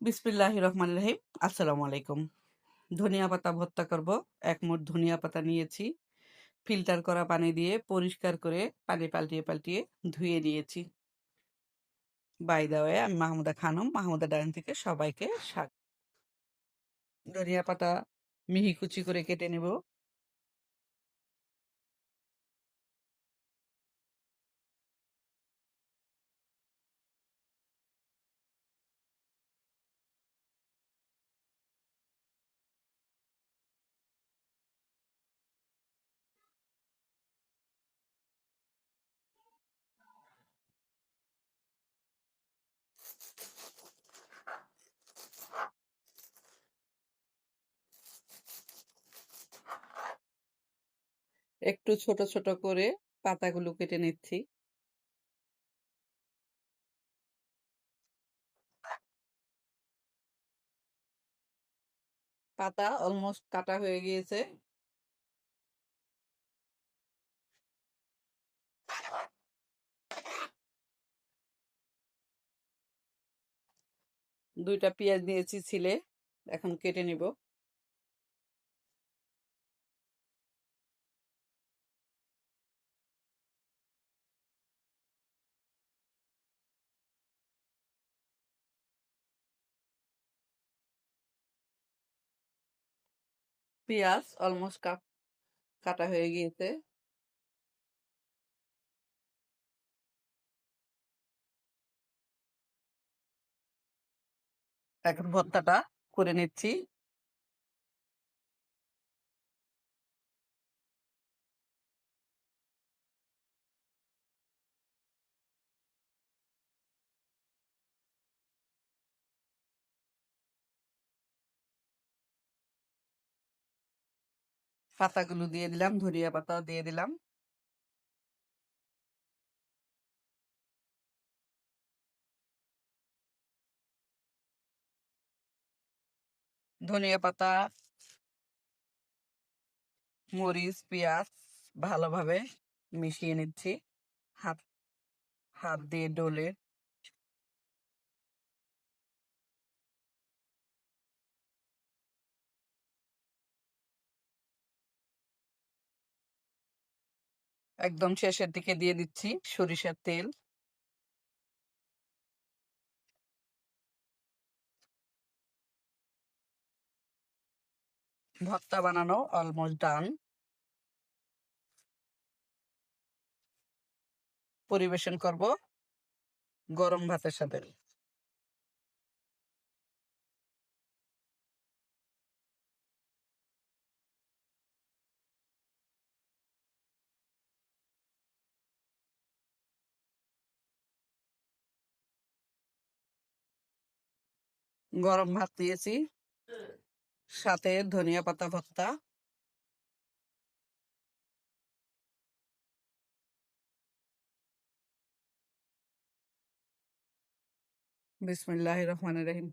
বিসমিল্লাহ রহমান রহিম। আসসালামু আলাইকুম। ধনিয়া পাতা ভর্তা করব। এক মোট ধনিয়া পাতা নিয়েছি। ফিল্টার করা পানি দিয়ে পরিষ্কার করে পানি পাল্টিয়ে পাল্টিয়ে ধুয়ে নিয়েছি। বাই দাওয়ে আমি মাহমুদা খানম, মাহমুদা ডাইন থেকে সবাইকে স্বাগত। ধনিয়া পাতা মিহি কুচি করে কেটে নেব। একটু ছোট ছোট করে পাতাগুলো কেটে নিচ্ছি। পাতা অলমোস্ট কাটা হয়ে গিয়েছে। দুইটা পেঁয়াজ নিয়েছি, ছিলে। এখন কেটে নিব। পেঁয়াজ অলমোস্ট কাটা হয়ে গিয়েছে। এখন ভর্তাটা করে নিচ্ছি। পাতাগুলো দিয়ে দিলাম, ধনিয়া পাতা দিয়ে দিলাম। ধনিয়া পাতা, মরিচ, পেঁয়াজ ভালোভাবে মিশিয়ে নিচ্ছি। হাত হাত দিয়ে ডলে। একদম শেষের দিকে দিয়ে দিচ্ছি সরিষার তেল। ভর্তা বানানো অলমোস্ট ডান পরিবেশন করব গরম ভাতের সাথে। গরম ভাত দিয়েছি। সাথে ধনিয়া পাতা ভর্তা। বিসমিল্লাহ রহমান রহিম।